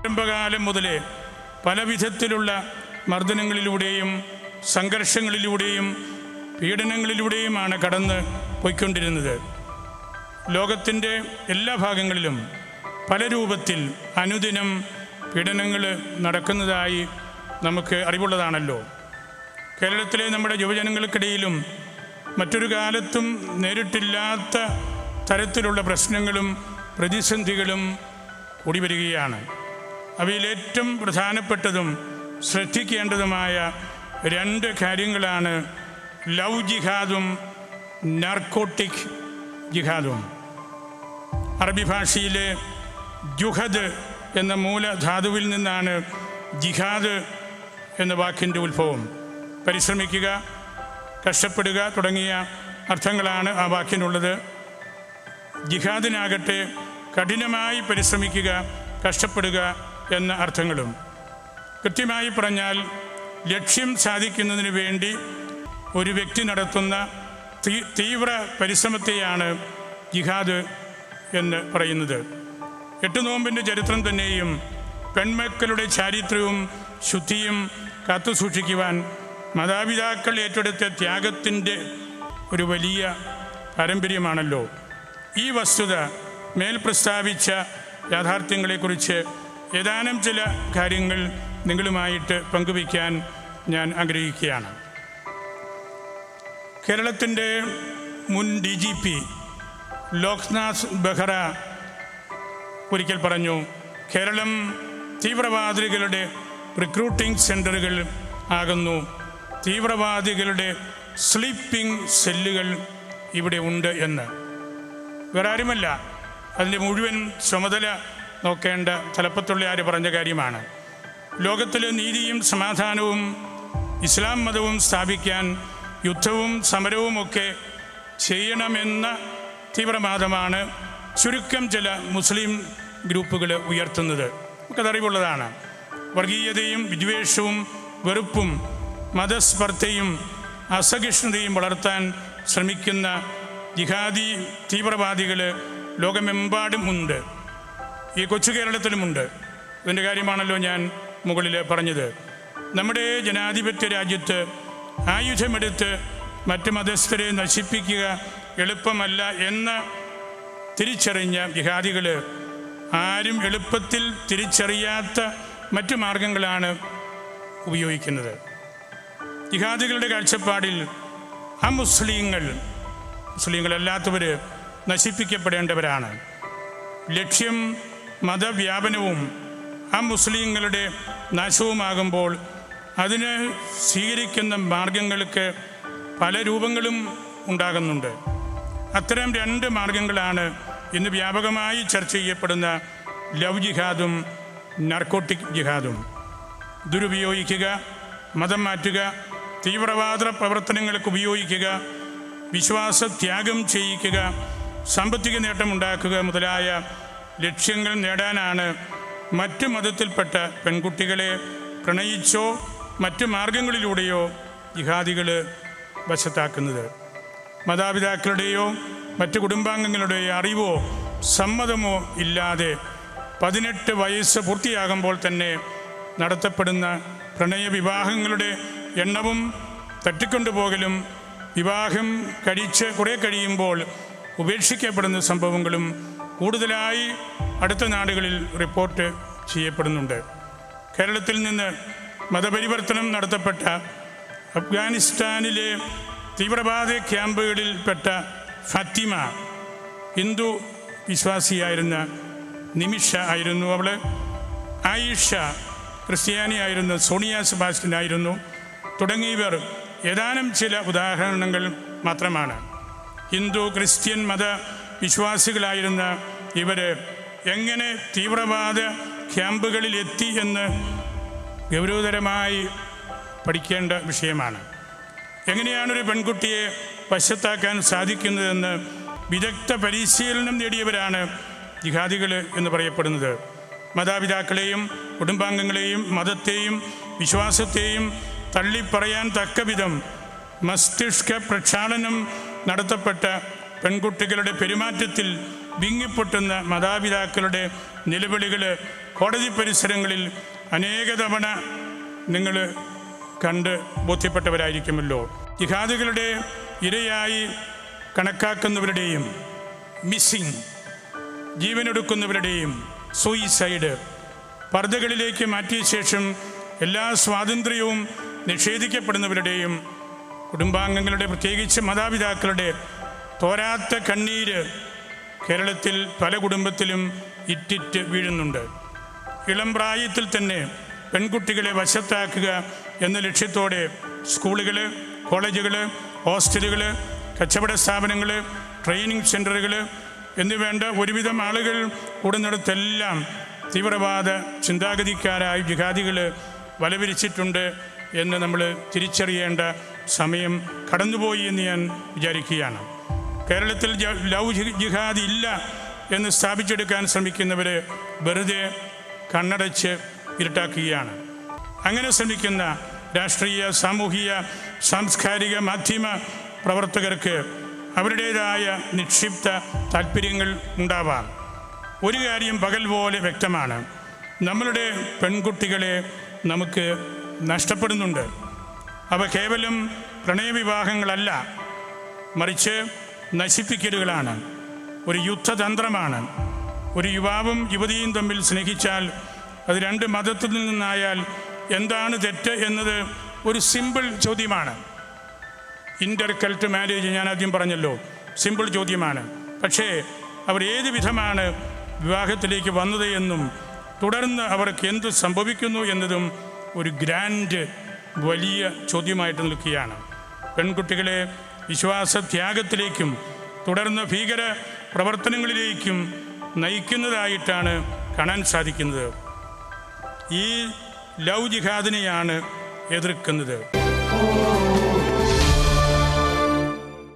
ആരംഭകാലം മുതലേ പല വിധത്തിലുള്ള മർദ്ദനങ്ങളിലൂടെയും സംഘർഷങ്ങളിലൂടെയും പീഡനങ്ങളിലൂടെയുമാണ് കടന്ന് പോയിക്കൊണ്ടിരുന്നത്. ലോകത്തിന്റെ എല്ലാ ഭാഗങ്ങളിലും പല രൂപത്തിൽ അനുദിനം പീഡനങ്ങൾ നടക്കുന്നതായി നമുക്ക് അറിവുള്ളതാണല്ലോ. കേരളത്തിലെ നമ്മുടെ യുവജനങ്ങൾക്കിടയിലും മറ്റൊരു കാലത്തും നേരിട്ടില്ലാത്ത തരത്തിലുള്ള പ്രശ്നങ്ങളും പ്രതിസന്ധികളും കൂടി വരികയാണ്. അവയിൽ ഏറ്റവും പ്രധാനപ്പെട്ടതും ശ്രദ്ധിക്കേണ്ടതുമായ രണ്ട് കാര്യങ്ങളാണ് ലവ് ജിഹാദും നാർക്കോട്ടിക് ജിഹാദും. അറബി ഭാഷയിലെ ജുഹദ് എന്ന മൂലധാതുവിൽ നിന്നാണ് ജിഹാദ് എന്ന വാക്കിന്റെ ഉത്ഭവം. പരിശ്രമിക്കുക കഷ്ടപ്പെടുക തുടങ്ങിയ അർത്ഥങ്ങളാണ് ആ വാക്കിനുള്ളത്. ജിഹാദിനാകട്ടെ കഠിനമായി പരിശ്രമിക്കുക കഷ്ടപ്പെടുക എന്ന അർത്ഥങ്ങളും കൃത്യമായി പറഞ്ഞാൽ ലക്ഷ്യം സാധിക്കുന്നതിന് വേണ്ടി ഒരു വ്യക്തി നടത്തുന്ന തീവ്ര പരിശ്രമത്തെയാണ് ജിഹാദ് എന്ന് പറയുന്നത്. എട്ട് നോമ്പിന്റെ ചരിത്രം തന്നെയും പെൺമക്കളുടെ ചാരിത്രവും ശുദ്ധിയും കാത്തുസൂക്ഷിക്കുവാൻ മാതാപിതാക്കൾ ഏറ്റെടുത്ത ത്യാഗത്തിന്റെ ഒരു വലിയ പാരമ്പര്യമാണല്ലോ. ഈ വസ്തുത മേൽ പ്രസ്താവിച്ച യാഥാർത്ഥ്യങ്ങളെക്കുറിച്ച് ഏതാനും ചില കാര്യങ്ങൾ നിങ്ങളുമായിട്ട് പങ്കുവയ്ക്കാൻ ഞാൻ ആഗ്രഹിക്കുകയാണ്. കേരളത്തിന്റെ മുൻ D G P Loknath Behera ഒരിക്കൽ പറഞ്ഞു കേരളം തീവ്രവാദികളുടെ റിക്രൂട്ടിംഗ് സെന്ററുകൾ ആകുന്നു. തീവ്രവാദികളുടെ സ്ലീപ്പിംഗ് സെല്ലുകൾ ഇവിടെ ഉണ്ട് എന്ന്. വേറെ ആരുമല്ല. അതിന്റെ മുഴുവൻ ചുമതല നോക്കേണ്ട തലപ്പത്തുള്ള ആര് പറഞ്ഞ കാര്യമാണ്. ലോകത്തിലെ നീതിയും സമാധാനവും ഇസ്ലാം മതവും സ്ഥാപിക്കാൻ യുദ്ധവും സമരവും ഒക്കെ ചെയ്യണമെന്ന തീവ്രവാദമാണ് ചുരുക്കം ചില മുസ്ലിം ഗ്രൂപ്പുകൾ ഉയർത്തുന്നത്. നമുക്കതറിവുള്ളതാണ് വർഗീയതയും വിദ്വേഷവും വെറുപ്പും മതസ്പർദ്ധയും അസഹിഷ്ണുതയും വളർത്താൻ ശ്രമിക്കുന്ന ജിഹാദി തീവ്രവാദികൾ ലോകമെമ്പാടും ഉണ്ട്. ഈ കൊച്ചു കേരളത്തിലുമുണ്ട് ഇതിന്റെ കാര്യമാണല്ലോ ഞാൻ മുകളിൽ പറഞ്ഞത്. നമ്മുടെ ജനാധിപത്യ രാജ്യത്ത് ആയുധമെടുത്ത് മറ്റ് മതസ്ഥരെ നശിപ്പിക്കുക എളുപ്പമല്ല എന്ന് തിരിച്ചറിഞ്ഞ ജിഹാദികൾ ആരും എളുപ്പത്തിൽ തിരിച്ചറിയാത്ത മറ്റു മാർഗങ്ങളാണ് ഉപയോഗിക്കുന്നത്. ജിഹാദികളുടെ കാഴ്ചപ്പാടിൽ ആ മുസ്ലിങ്ങൾ മുസ്ലിങ്ങളല്ലാത്തവർ നശിപ്പിക്കപ്പെടേണ്ടവരാണ്. ലക്ഷ്യം മതവ്യാപനവും ആ മുസ്ലിങ്ങളുടെ നാശവുമാകുമ്പോൾ അതിനെ സ്വീകരിക്കുന്ന മാർഗങ്ങൾക്ക് പല രൂപങ്ങളും ഉണ്ടാകുന്നുണ്ട്. അത്തരം രണ്ട് മാർഗങ്ങളാണ് ഇന്ന് വ്യാപകമായി ചർച്ച ചെയ്യപ്പെടുന്ന ലവ് ജിഹാദും നർക്കോട്ടിക് ജിഹാദും. ദുരുപയോഗിക്കുക മതം മാറ്റുക തീവ്രവാദ പ്രവർത്തനങ്ങൾക്ക് ഉപയോഗിക്കുക വിശ്വാസത്യാഗം ചെയ്യിക്കുക സാമ്പത്തിക നേട്ടമുണ്ടാക്കുക മുതലായ ലക്ഷ്യങ്ങൾ നേടാനാണ് മറ്റു മതത്തിൽപ്പെട്ട പെൺകുട്ടികളെ പ്രണയിച്ചോ മറ്റു മാർഗങ്ങളിലൂടെയോ ജിഹാദികൾ വശത്താക്കുന്നത്. മാതാപിതാക്കളുടെയോ മറ്റു കുടുംബാംഗങ്ങളുടെയോ അറിവോ സമ്മതമോ ഇല്ലാതെ പതിനെട്ട് വയസ്സ് പൂർത്തിയാകുമ്പോൾ തന്നെ നടത്തപ്പെടുന്ന പ്രണയ വിവാഹങ്ങളുടെ എണ്ണവും തട്ടിക്കൊണ്ടുപോകലും വിവാഹം കഴിച്ച് കുറേ കഴിയുമ്പോൾ ഉപേക്ഷിക്കപ്പെടുന്ന സംഭവങ്ങളും കൂടുതലായി അടുത്ത നാടുകളിൽ റിപ്പോർട്ട് ചെയ്യപ്പെടുന്നുണ്ട്. കേരളത്തിൽ നിന്ന് മതപരിവർത്തനം നടത്തപ്പെട്ട അഫ്ഗാനിസ്ഥാനിലെ തീവ്രവാദ ക്യാമ്പുകളിൽപ്പെട്ട ഫത്തിമ ഹിന്ദു വിശ്വാസിയായിരുന്ന നിമിഷ ആയിരുന്നു അവൾ ആയിഷ ക്രിസ്ത്യാനിയായിരുന്ന സോണിയ സെബാസ്റ്റ്യൻ ആയിരുന്നു. തുടങ്ങിയവർ ഏതാനും ചില ഉദാഹരണങ്ങൾ മാത്രമാണ്. ഹിന്ദു ക്രിസ്ത്യൻ മത വിശ്വാസികളായിരുന്ന ഇവർ എങ്ങനെ തീവ്രവാദ ക്യാമ്പുകളിൽ എത്തി എന്ന് ഗൗരവതരമായി പഠിക്കേണ്ട വിഷയമാണ്. എങ്ങനെയാണ് ഒരു പെൺകുട്ടിയെ വശത്താക്കാൻ സാധിക്കുന്നതെന്ന് വിദഗ്ധ പരിശീലനം നേടിയവരാണ് ജിഹാദികൾ എന്ന് പറയപ്പെടുന്നത്. മാതാപിതാക്കളെയും കുടുംബാംഗങ്ങളെയും മതത്തെയും വിശ്വാസത്തെയും തള്ളിപ്പറയാൻ തക്കവിധം മസ്തിഷ്ക പ്രക്ഷാളനം നടത്തപ്പെട്ട പെൺകുട്ടികളുടെ പെരുമാറ്റത്തിൽ വിങ്ങിപ്പൊട്ടുന്ന മാതാപിതാക്കളുടെ നിലവിളികൾ കോടതി പരിസരങ്ങളിൽ അനേക തവണ നിങ്ങൾ കണ്ട് ബോധ്യപ്പെട്ടവരായിരിക്കുമല്ലോ. ജിഹാദികളുടെ ഇരയായി കണക്കാക്കുന്നവരുടെയും മിസ്സിംഗ് ജീവനൊടുക്കുന്നവരുടെയും സൂയിസൈഡ് പർദ്ദകളിലേക്ക് മാറ്റിയ ശേഷം എല്ലാ സ്വാതന്ത്ര്യവും നിഷേധിക്കപ്പെടുന്നവരുടെയും കുടുംബാംഗങ്ങളുടെ പ്രത്യേകിച്ച് മാതാപിതാക്കളുടെ തോരാത്ത കണ്ണീര് കേരളത്തിൽ പല കുടുംബത്തിലും ഇറ്റിറ്റ് വീഴുന്നുണ്ട്. ഇളം പ്രായത്തിൽ തന്നെ പെൺകുട്ടികളെ വശത്താക്കുക എന്ന ലക്ഷ്യത്തോടെ സ്കൂളുകൾ കോളേജുകൾ ഹോസ്റ്റലുകൾ കച്ചവട സ്ഥാപനങ്ങൾ ട്രെയിനിങ് സെന്ററുകൾ എന്നിവേണ്ട ഒരുവിധം ആളുകൾ കൂടുന്നിടത്തെല്ലാം തീവ്രവാദ ചിന്താഗതിക്കാരായ ജിഹാദികൾ വലവിരിച്ചിട്ടുണ്ട് എന്ന് നമ്മൾ തിരിച്ചറിയേണ്ട സമയം കടന്നുപോയി എന്ന് ഞാൻ വിചാരിക്കുകയാണ്. കേരളത്തിൽ ലവ് ജിഹാദ് ഇല്ല എന്ന് സ്ഥാപിച്ചെടുക്കാൻ ശ്രമിക്കുന്നവരെ വെറുതെ കണ്ണടച്ച് ഇരുട്ടാക്കുകയാണ്. അങ്ങനെ ശ്രമിക്കുന്ന രാഷ്ട്രീയ സാമൂഹിക സാംസ്കാരിക മാധ്യമ പ്രവർത്തകർക്ക് അവരുടേതായ നിക്ഷിപ്ത താല്പര്യങ്ങൾ ഉണ്ടാവാം. ഒരു കാര്യം പകൽ പോലെ വ്യക്തമാണ്. നമ്മളുടെ പെൺകുട്ടികളെ നമുക്ക് നഷ്ടപ്പെടുന്നുണ്ട്. അവ കേവലം പ്രണയവിവാഹങ്ങളല്ല. മറിച്ച് നശിപ്പിക്കലുകളാണ്. ഒരു യുദ്ധതന്ത്രമാണ്. ഒരു യുവാവും യുവതിയും തമ്മിൽ സ്നേഹിച്ചാൽ അത് രണ്ട് മതത്തിൽ നിന്നായാൽ എന്താണ് തെറ്റ് എന്നത് ഒരു സിമ്പിൾ ചോദ്യമാണ്. ഇന്റർ കൾട്ട് മാരേജ് ഞാൻ ആദ്യം പറഞ്ഞല്ലോ. സിമ്പിൾ ചോദ്യമാണ്. പക്ഷേ അവർ ഏത് വിധമാണ് വിവാഹത്തിലേക്ക് വന്നത് എന്നും തുടർന്ന് അവർക്ക് എന്ത് സംഭവിക്കുന്നു എന്നതും ഒരു ഗ്രാൻഡ് വലിയ ചോദ്യമായിട്ട് നിൽക്കുകയാണ്. പെൺകുട്ടികളെ വിശ്വാസത്യാഗത്തിലേക്കും തുടർന്ന് ഭീകര പ്രവർത്തനങ്ങളിലേക്കും നയിക്കുന്നതായിട്ടാണ് കാണാൻ സാധിക്കുന്നത്. ഈ ലവ് ജിഹാദിനെയാണ് എതിർക്കുന്നത്.